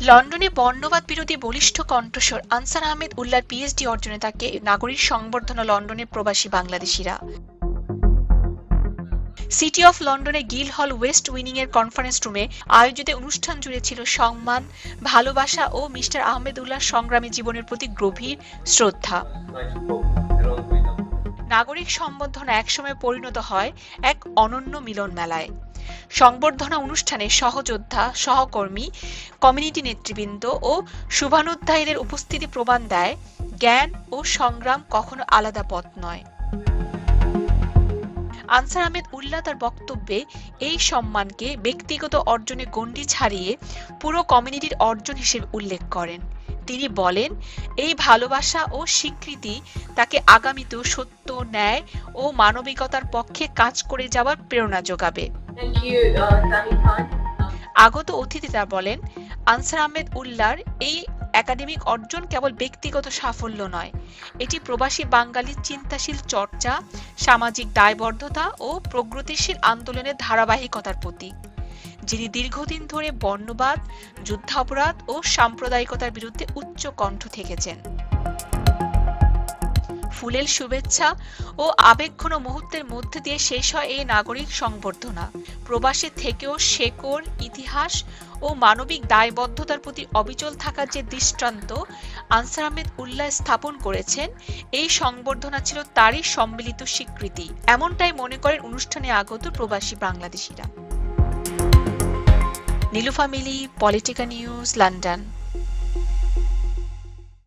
লন্ডনে বর্ণবাদ বিরোধী বলিষ্ঠ কণ্ঠস্বর আনসার আহমেদ উল্লার পিএইচডি অর্জনে তাকে নাগরিক সংবর্ধনা লন্ডনের প্রবাসী বাংলাদেশিরা। সিটি অফ লন্ডনে গিল হল ওয়েস্ট উইনিং এর কনফারেন্স রুমে আয়োজিত অনুষ্ঠান জুড়ে ছিল সম্মান, ভালোবাসা ও মিস্টার আহমেদ উল্লাহর সংগ্রামী জীবনের প্রতি গভীর শ্রদ্ধা। নাগরিক সম্বর্ধনা একসময় পরিণত হয় এক অনন্য মিলন মেলায় সংবর্ধনা অনুষ্ঠানে সহযোদ্ধা, সহকর্মী, কমিউনিটি নেতৃবৃন্দ ও শুভানুধ্যায়ীদের উপস্থিতি প্রমাণ দেয়, জ্ঞান ও সংগ্রাম কখনো আলাদা পথ নয়। আনসার আহমেদ উল্লাহ তার বক্তব্যে এই সম্মানকে ব্যক্তিগত অর্জনে গণ্ডি ছাড়িয়ে পুরো কমিউনিটির অর্জন হিসেবে উল্লেখ করেন। তিনি বলেন, এই ভালোবাসা ও স্বীকৃতি তাকে আগামীতেও সত্য, ন্যায় ও মানবিকতার পক্ষে কাজ করে যাওয়ার প্রেরণা যোগাবে। Uh. আগত অতিথিরা বলেন, আনসার আহমেদ উল্লার এই একাডেমিক অর্জন কেবল ব্যক্তিগত সাফল্য নয়, এটি প্রবাসী বাঙালির চিন্তাশীল চর্চা, সামাজিক দায়বদ্ধতা ও প্রগতিশীল আন্দোলনের ধারাবাহিকতার প্রতীক যিনি দীর্ঘদিন ধরে বর্ণবাদ, যুদ্ধাপরাধ ও সাম্প্রদায়িকতার বিরুদ্ধে উচ্চ কণ্ঠ থেকেছেন ফুলেল শুভেচ্ছা ও আবেগঘন মুহূর্তের মধ্যে দিয়ে শেষ হয় এই নাগরিক সংবর্ধনা। প্রবাসে থেকেও শেকড়, ইতিহাস ও মানবিক দায়বদ্ধতার প্রতি অবিচল থাকার যে দৃষ্টান্ত আনসার আহমেদ উল্লাহ স্থাপন করেছেন, এই সংবর্ধনা ছিল তারই সম্মিলিত স্বীকৃতি। এমনটাই মনে করেন অনুষ্ঠানে আগত প্রবাসী বাংলাদেশিরা। Nilufa Mili Politika news, London.